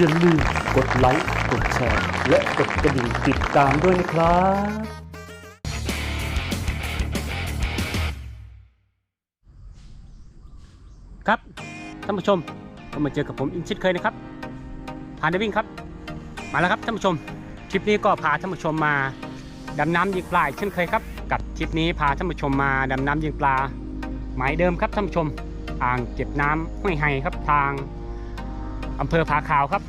อย่าลืมกดไลค์ กดแชร์ และกดกระดิ่งติดตามด้วยนะครับครับท่านผู้ชมก็มาเจอกับผมอินชิดเคยนะครับพานด้วิ่งครับ มาแล้วครับท่านผู้ชมคลิปนี้ก็พาท่านผู้ชมมาดำน้ำยิงปลาเช่นเคยครับ กับคลิปนี้พาท่านผู้ชมมาดำน้ำยิงปลาหมายเดิมครับท่านผู้ชม อ่างเก็บน้ำห้วยไห้ครับทาง อำเภอผาขาวครับ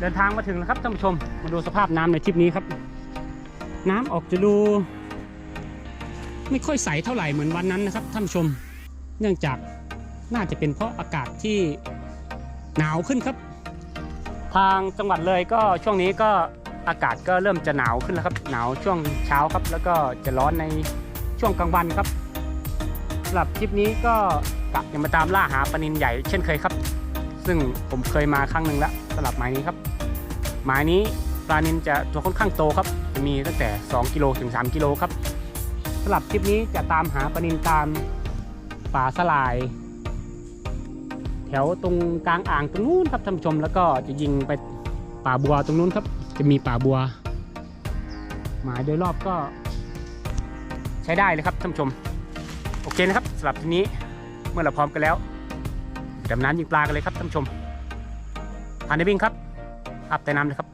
เดินทางมาถึงแล้วครับท่านผู้ชมมาดูสภาพน้ำในทริปนี้ครับ น้ำออกจะดู ไม่ค่อยใสเท่าไหร่เหมือนวันนั้นนะครับท่านผู้ชม เนื่องจากน่าจะเป็นเพราะอากาศที่หนาวขึ้นครับ ทางจังหวัดเลยก็ช่วงนี้ก็อากาศก็เริ่มจะหนาวขึ้นแล้วครับ หนาวช่วงเช้าครับ แล้วก็จะร้อนในช่วงกลางวันครับสำหรับคลิปนี้ก็กะจะมาตามล่าหาปลานินใหญ่เช่นเคยครับ ซึ่งผมเคยมาครั้งหนึ่งแล้วสำหรับหมายนี้ครับหมายนี้ปลานินจะตัวค่อนข้างโตครับจะมีตั้งแต่ 2 กิโลถึง 3 กิโลครับสำหรับคลิปนี้จะตามหาปลานินตามป่าสลาย แถวตรงกลางอ่างตรงนู้นครับท่านผู้ชม แล้วก็จะยิงไปป่าบัวตรงนู้นครับ จะมีป่าบัว หมายโดยรอบก็ใช้ได้เลยครับท่านผู้ชม โอเคนะครับสำหรับทีนี้เมื่อเราพร้อมกันแล้ว ดำน้ำยิงปลากันเลยครับท่านผู้ชมผ่านในวิ่งครับอับแต่น้ำเลยครับ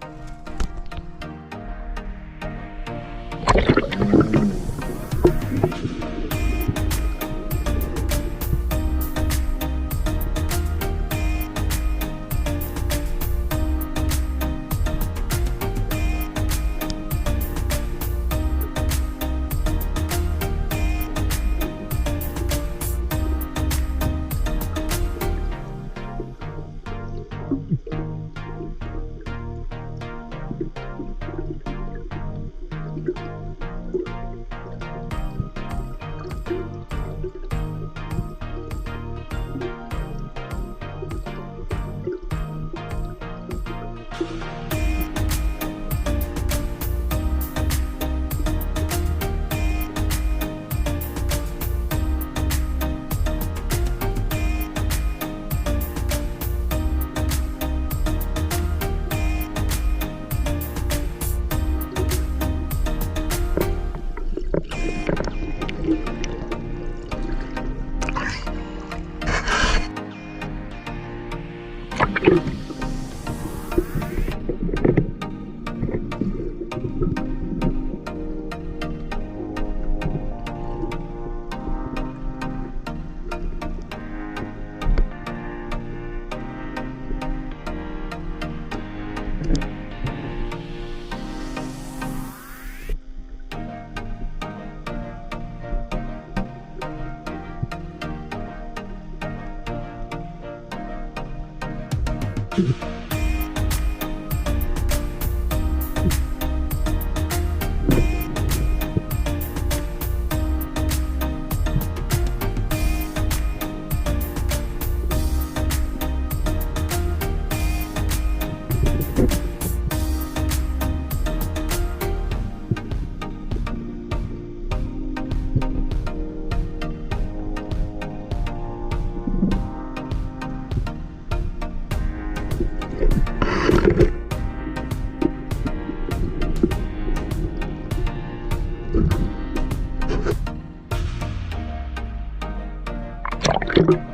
ค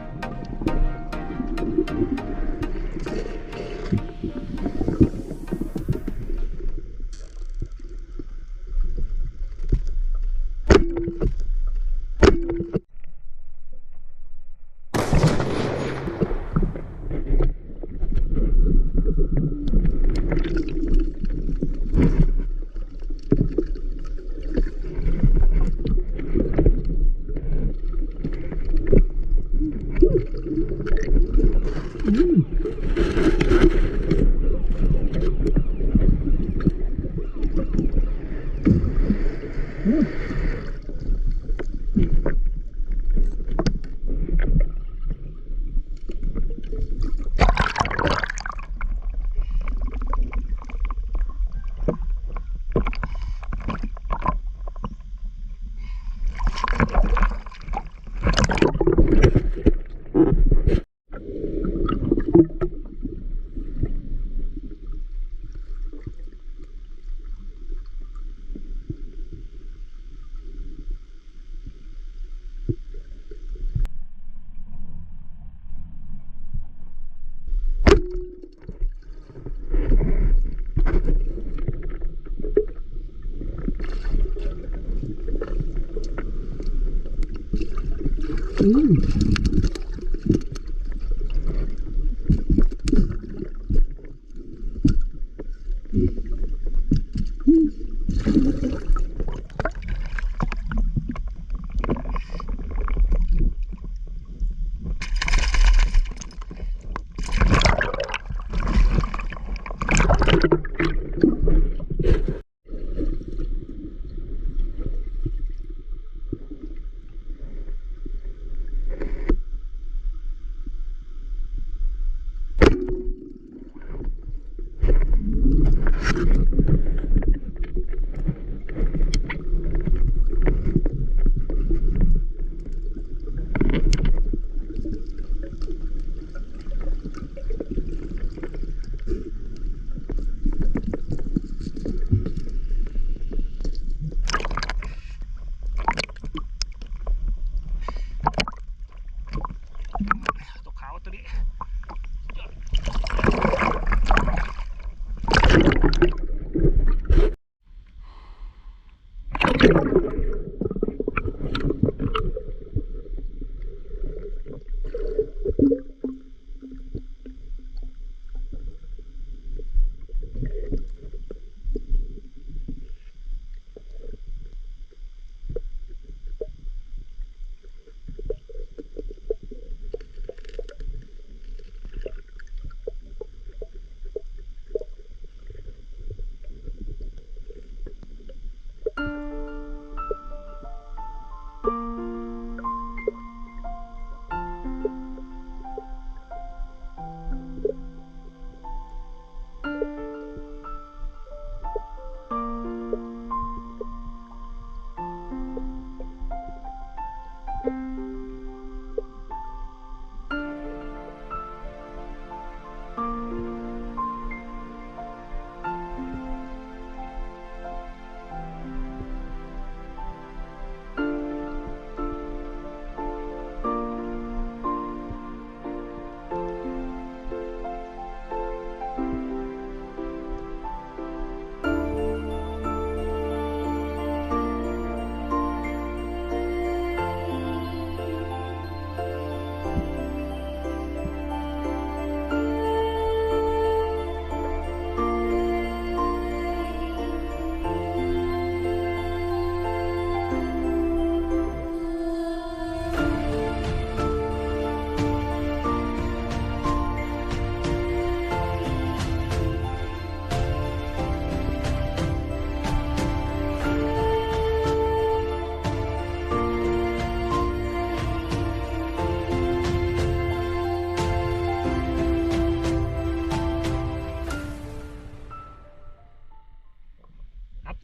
ตั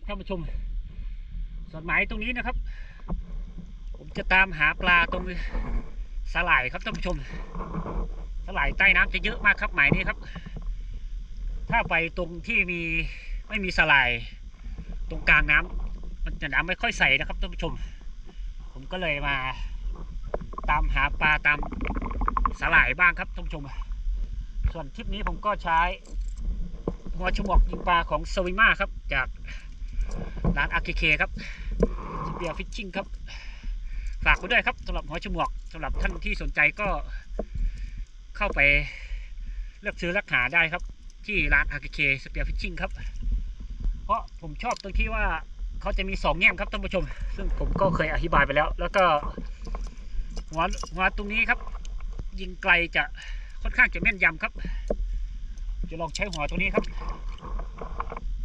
ท่านผู้ชมส่วนหมตรงนี้นะครับ ผมจะตามหาปลาตรงสลายครับท่านผู้ชมสลายใต้น้ำจะเยอะมากครับหมายนี้ครับ ถ้าไปตรงที่มีไม่มีสลายตรงกลางน้ำมันจะน้ำไม่ค่อยใสนะครับท่านผู้ชม ผมก็เลยมา ตามหาปลาตามสลายบ้างครับท่านผู้ชม ส่วนทริปนี้ผมก็ใช้หัวฉมวกยิงปลาของสวิมาครับ จาก ร้านอาเคเคครับสเปียร์ฟิชชิ่งครับ ฝากไว้ด้วยครับสำหรับหัวฉมวกสำหรับท่านที่สนใจก็เข้าไปเลือกซื้อรักหาได้ครับ ที่ร้านอาเคเคสเปียร์ฟิชชิ่งครับ เพราะผมชอบตรงที่ว่าเขาจะมีสองแง่มครับท่านผู้ชม ซึ่งผมก็เคยอธิบายไปแล้ว แล้วก็หัวหัวตรงนี้ครับ ยิงไกลจะค่อนข้างจะแม่นยำครับ จะลองใช้หัวตัวนี้ครับ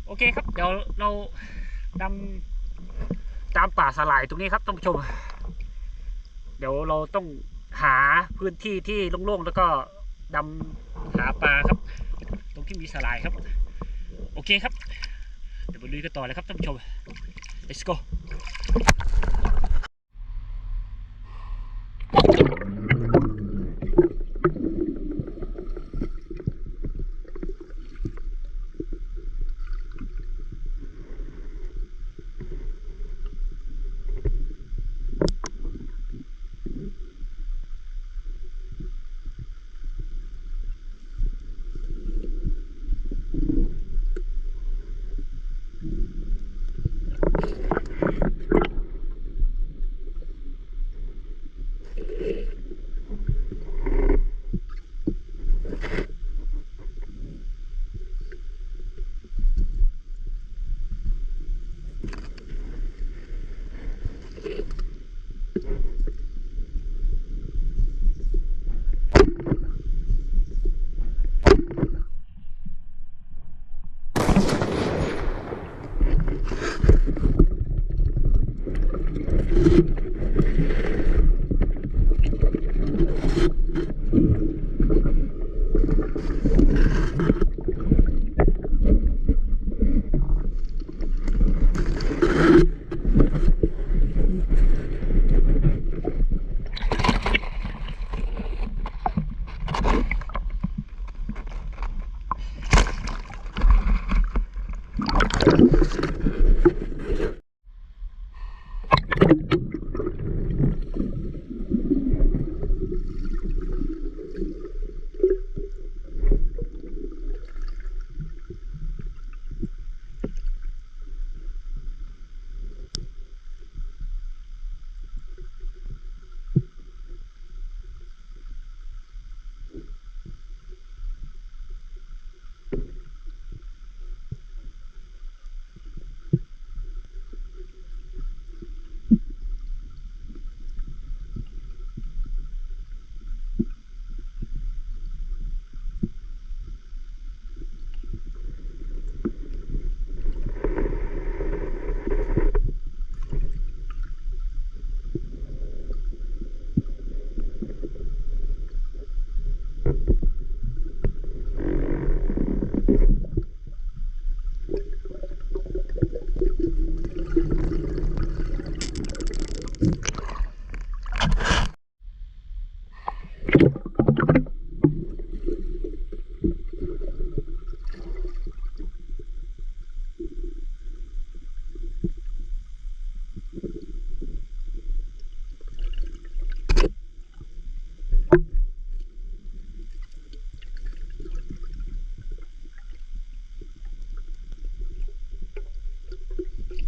โอเคครับ เดี๋ยวเราดำตามป่าสลายตรงนี้ครับท่านผู้ชม เดี๋ยวเราต้องหาพื้นที่ที่โล่งๆแล้วก็ดำหาปลาครับ ตรงที่มีสลายครับ โอเคครับ เดี๋ยวไปลุยกันต่อเลยครับท่านผู้ชม let's go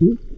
Hmm?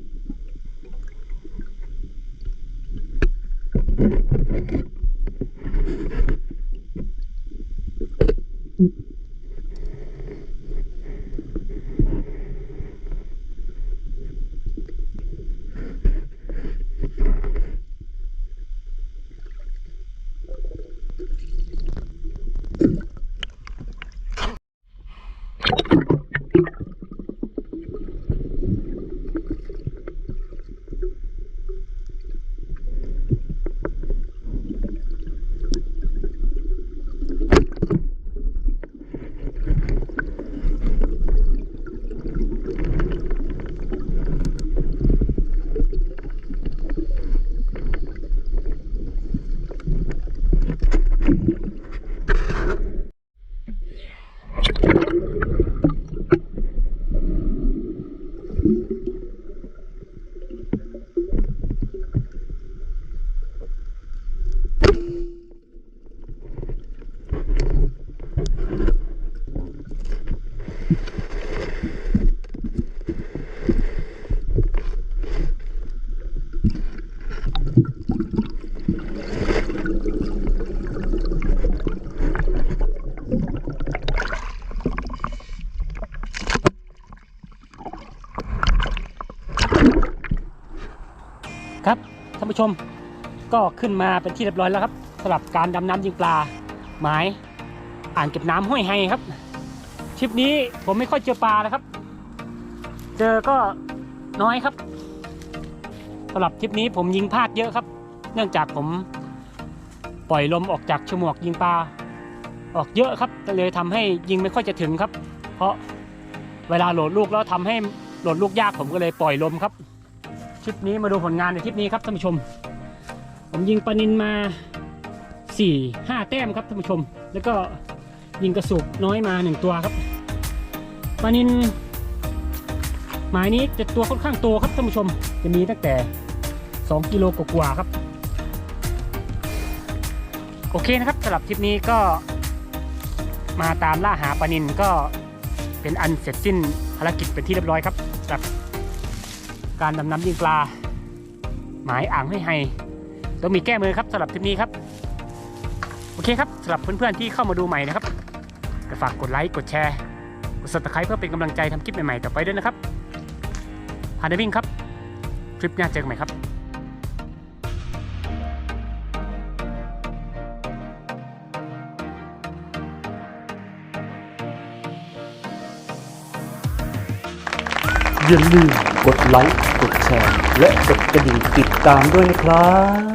ครับท่านผู้ชมก็ขึ้นมาเป็นที่เรียบร้อยแล้วครับสำหรับการดำน้ำยิงปลาหมายอ่างเก็บน้ำห้วยไฮครับทริปนี้ผมไม่ค่อยเจอปลานะครับ เจอก็น้อยครับสำหรับทริปนี้ผมยิงพลาดเยอะครับ เนื่องจากผมปล่อยลมออกจากฉมวกยิงปลาออกเยอะครับก็เลยทำให้ยิงไม่ค่อยจะถึงครับ เพราะเวลาโหลดลูกแล้วทำให้โหลดลูกยากผมก็เลยปล่อยลมครับ ทริปนี้มาดูผลงานในทริปนี้ครับท่านผู้ชม ผมยิงปลานินมาสี่ห้าแต้มครับท่านผู้ชม แล้วก็ยิงกระสุกน้อยมาหนึ่งตัวครับปลานินหมายนี้จะตัวค่อนข้างโตครับท่านผู้ชม จะมีตั้งแต่2กิโลกว่าครับ โอเคนะครับสำหรับทริปนี้ก็มาตามล่าหาปลานินก็เป็นอันเสร็จสิ้นภารกิจเป็นที่เรียบร้อยครับสำหรับ การดำน้ำยิงปลา หมายอ่างให้ไฮต้องมีแก้มือครับสำหรับทริปนี้ครับ โอเคครับสำหรับเพื่อนๆที่เข้ามาดูใหม่นะครับก็ฝากกดไลค์กดแชร์กด subscribe เพื่อเป็นกำลังใจทำคลิปใหม่ๆต่อไปด้วยนะครับพาเดวิ่งครับคลิปหน้าเจอกันใหม่ครับอย่าลืม กดไลค์ กดแชร์ และกดกระดิ่งติดตามด้วยนะครับ